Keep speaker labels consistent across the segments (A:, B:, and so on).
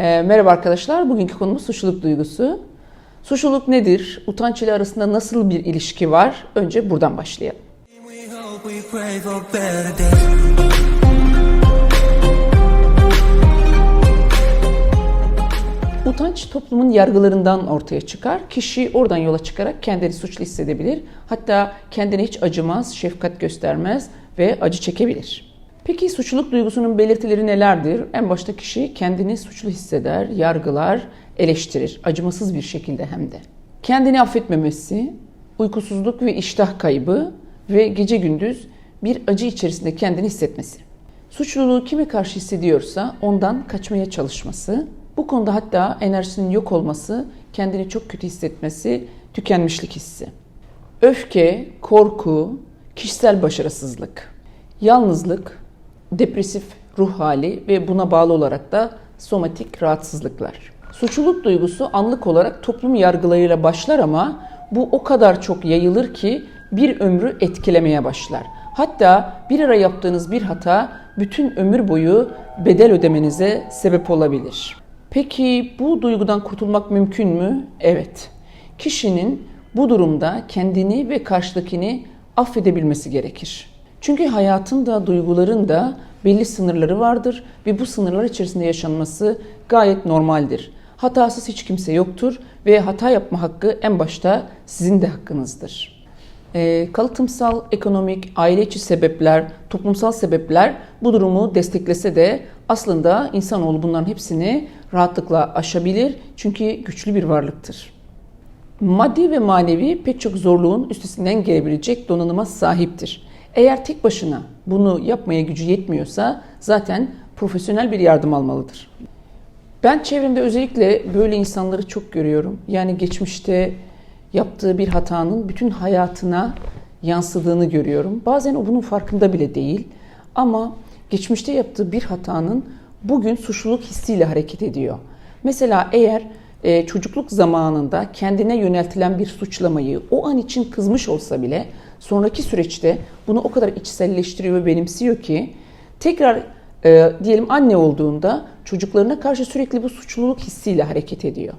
A: Ee, merhaba arkadaşlar, bugünkü konumuz suçluluk duygusu. Suçluluk nedir? Utanç ile arasında nasıl bir ilişki var? Önce buradan başlayalım. Utanç toplumun yargılarından ortaya çıkar. Kişi oradan yola çıkarak kendini suçlu hissedebilir. Hatta kendine hiç acımaz, şefkat göstermez ve acı çekebilir. Peki suçluluk duygusunun belirtileri nelerdir? En başta kişi kendini suçlu hisseder, yargılar, eleştirir. Acımasız bir şekilde hem de. Kendini affetmemesi, uykusuzluk ve iştah kaybı ve gece gündüz bir acı içerisinde kendini hissetmesi. Suçluluğu kime karşı hissediyorsa ondan kaçmaya çalışması, bu konuda hatta enerjisinin yok olması, kendini çok kötü hissetmesi, tükenmişlik hissi. Öfke, korku, kişisel başarısızlık, yalnızlık, depresif ruh hali ve buna bağlı olarak da somatik rahatsızlıklar. Suçluluk duygusu anlık olarak toplum yargılarıyla başlar ama bu o kadar çok yayılır ki bir ömrü etkilemeye başlar. Hatta bir ara yaptığınız bir hata bütün ömür boyu bedel ödemenize sebep olabilir. Peki bu duygudan kurtulmak mümkün mü? Evet. Kişinin bu durumda kendini ve karşıdakini affedebilmesi gerekir. Çünkü hayatın da duyguların da belli sınırları vardır ve bu sınırlar içerisinde yaşanması gayet normaldir. Hatasız hiç kimse yoktur ve hata yapma hakkı en başta sizin de hakkınızdır. E, kalıtımsal, ekonomik, aile içi sebepler, toplumsal sebepler bu durumu desteklese de aslında insanoğlu bunların hepsini rahatlıkla aşabilir çünkü güçlü bir varlıktır. Maddi ve manevi pek çok zorluğun üstesinden gelebilecek donanıma sahiptir. Eğer tek başına bunu yapmaya gücü yetmiyorsa zaten profesyonel bir yardım almalıdır. Ben çevremde özellikle böyle insanları çok görüyorum. Yani geçmişte yaptığı bir hatanın bütün hayatına yansıdığını görüyorum. Bazen o bunun farkında bile değil. Ama geçmişte yaptığı bir hatanın bugün suçluluk hissiyle hareket ediyor. Mesela eğer e, çocukluk zamanında kendine yöneltilen bir suçlamayı o an için kızmış olsa bile sonraki süreçte bunu o kadar içselleştiriyor ve benimsiyor ki tekrar e, diyelim anne olduğunda çocuklarına karşı sürekli bu suçluluk hissiyle hareket ediyor.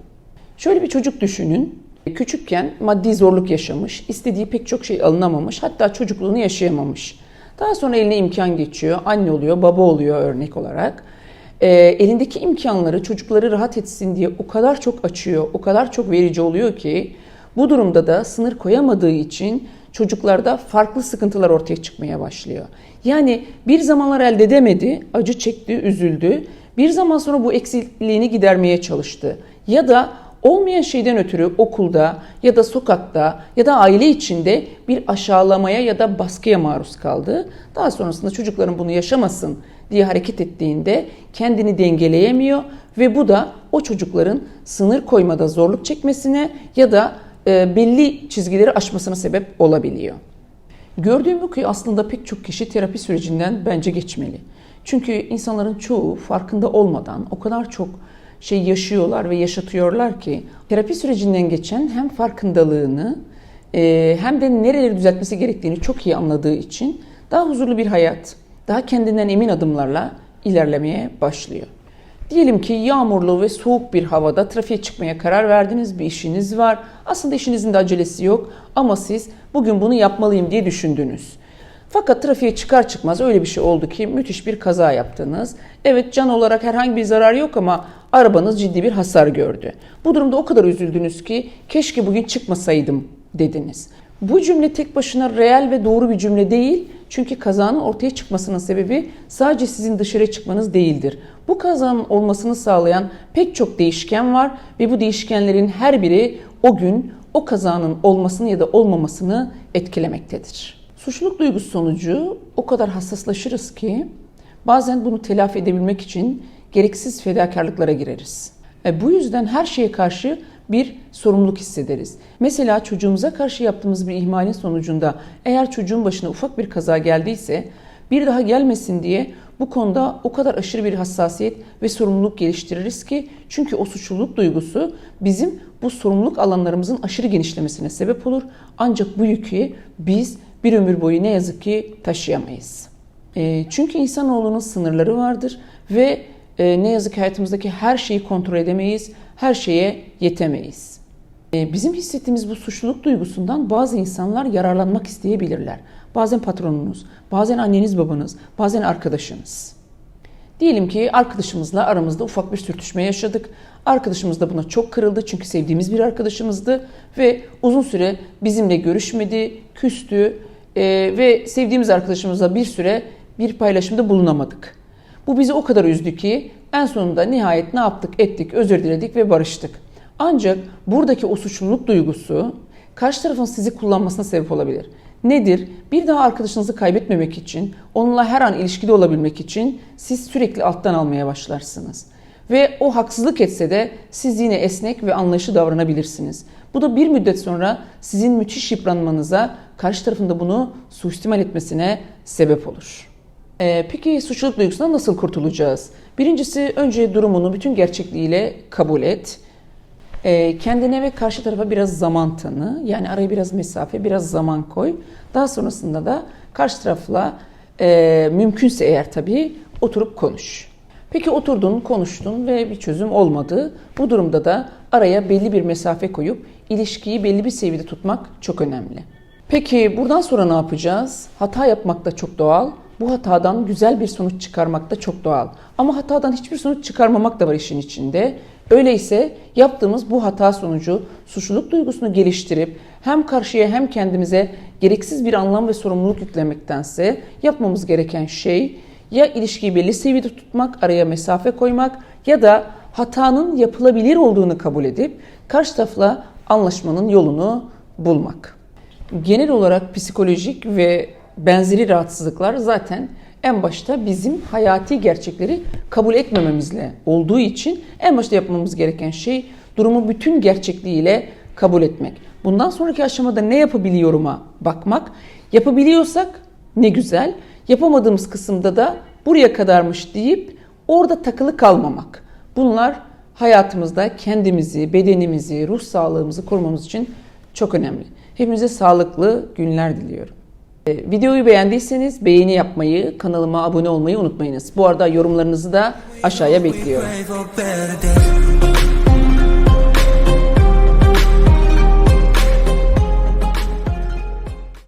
A: Şöyle bir çocuk düşünün. Küçükken maddi zorluk yaşamış, istediği pek çok şey alınamamış, hatta çocukluğunu yaşayamamış. Daha sonra eline imkan geçiyor, anne oluyor, baba oluyor örnek olarak. E, elindeki imkanları çocukları rahat etsin diye o kadar çok açıyor, o kadar çok verici oluyor ki bu durumda da sınır koyamadığı için çocuklarda farklı sıkıntılar ortaya çıkmaya başlıyor. Yani bir zamanlar elde edemedi, acı çekti, üzüldü. Bir zaman sonra bu eksikliğini gidermeye çalıştı. Ya da olmayan şeyden ötürü okulda ya da sokakta ya da aile içinde bir aşağılamaya ya da baskıya maruz kaldı. Daha sonrasında çocukların bunu yaşamasın diye hareket ettiğinde kendini dengeleyemiyor ve bu da o çocukların sınır koymada zorluk çekmesine ya da belli çizgileri aşmasına sebep olabiliyor. Gördüğüm bu ki aslında pek çok kişi terapi sürecinden bence geçmeli. Çünkü insanların çoğu farkında olmadan o kadar çok şey yaşıyorlar ve yaşatıyorlar ki terapi sürecinden geçen hem farkındalığını e, hem de nereleri düzeltmesi gerektiğini çok iyi anladığı için daha huzurlu bir hayat, daha kendinden emin adımlarla ilerlemeye başlıyor. Diyelim ki yağmurlu ve soğuk bir havada trafiğe çıkmaya karar verdiniz, bir işiniz var. Aslında işinizin de acelesi yok ama siz bugün bunu yapmalıyım diye düşündünüz. Fakat trafiğe çıkar çıkmaz öyle bir şey oldu ki müthiş bir kaza yaptınız. Evet can olarak herhangi bir zarar yok ama arabanız ciddi bir hasar gördü. Bu durumda o kadar üzüldünüz ki keşke bugün çıkmasaydım dediniz. Bu cümle tek başına reel ve doğru bir cümle değil. Çünkü kazanın ortaya çıkmasının sebebi sadece sizin dışarı çıkmanız değildir. Bu kazanın olmasını sağlayan pek çok değişken var ve bu değişkenlerin her biri o gün o kazanın olmasını ya da olmamasını etkilemektedir. Suçluluk duygusu sonucu o kadar hassaslaşırız ki bazen bunu telafi edebilmek için gereksiz fedakarlıklara gireriz. E bu yüzden her şeye karşı bir sorumluluk hissederiz. Mesela çocuğumuza karşı yaptığımız bir ihmalin sonucunda eğer çocuğun başına ufak bir kaza geldiyse bir daha gelmesin diye bu konuda o kadar aşırı bir hassasiyet ve sorumluluk geliştiririz ki çünkü o suçluluk duygusu bizim bu sorumluluk alanlarımızın aşırı genişlemesine sebep olur. Ancak bu yükü biz bir ömür boyu ne yazık ki taşıyamayız. E, çünkü insanoğlunun sınırları vardır ve e, ne yazık ki hayatımızdaki her şeyi kontrol edemeyiz, her şeye yetemeyiz. E, Bizim hissettiğimiz bu suçluluk duygusundan bazı insanlar yararlanmak isteyebilirler. Bazen patronunuz, bazen anneniz babanız, bazen arkadaşınız. Diyelim ki arkadaşımızla aramızda ufak bir sürtüşme yaşadık. Arkadaşımız da buna çok kırıldı çünkü sevdiğimiz bir arkadaşımızdı ve uzun süre bizimle görüşmedi, küstü e, ve sevdiğimiz arkadaşımızla bir süre bir paylaşımda bulunamadık. Bu bizi o kadar üzdü ki en sonunda nihayet ne yaptık ettik, özür diledik ve barıştık. Ancak buradaki o suçluluk duygusu karşı tarafın sizi kullanmasına sebep olabilir. Nedir? Bir daha arkadaşınızı kaybetmemek için, onunla her an ilişkide olabilmek için siz sürekli alttan almaya başlarsınız. Ve o haksızlık etse de siz yine esnek ve anlayışlı davranabilirsiniz. Bu da bir müddet sonra sizin müthiş yıpranmanıza, karşı tarafın da bunu suistimal etmesine sebep olur. Ee, peki suçluluk duygusundan nasıl kurtulacağız? Birincisi önce durumunu bütün gerçekliğiyle kabul et. Ee, kendine ve karşı tarafa biraz zaman tanı. Yani araya biraz mesafe, biraz zaman koy. Daha sonrasında da karşı tarafla e, mümkünse eğer tabii oturup konuş. Peki oturdun, konuştun ve bir çözüm olmadı. Bu durumda da araya belli bir mesafe koyup ilişkiyi belli bir seviyede tutmak çok önemli. Peki buradan sonra ne yapacağız? Hata yapmak da çok doğal. Bu hatadan güzel bir sonuç çıkarmak da çok doğal. Ama hatadan hiçbir sonuç çıkarmamak da var işin içinde. Öyleyse yaptığımız bu hata sonucu suçluluk duygusunu geliştirip hem karşıya hem kendimize gereksiz bir anlam ve sorumluluk yüklemektense yapmamız gereken şey ya ilişkiyi belli seviyede tutmak, araya mesafe koymak ya da hatanın yapılabilir olduğunu kabul edip karşı tarafla anlaşmanın yolunu bulmak. Genel olarak psikolojik ve benzeri rahatsızlıklar zaten en başta bizim hayati gerçekleri kabul etmememizle olduğu için en başta yapmamız gereken şey durumu bütün gerçekliğiyle kabul etmek. Bundan sonraki aşamada ne yapabiliyorum'a bakmak. Yapabiliyorsak ne güzel. Yapamadığımız kısımda da buraya kadarmış deyip orada takılı kalmamak. Bunlar hayatımızda kendimizi, bedenimizi, ruh sağlığımızı korumamız için çok önemli. Hepinize sağlıklı günler diliyorum. E, Videoyu beğendiyseniz beğeni yapmayı, kanalıma abone olmayı unutmayınız. Bu arada yorumlarınızı da aşağıya bekliyorum.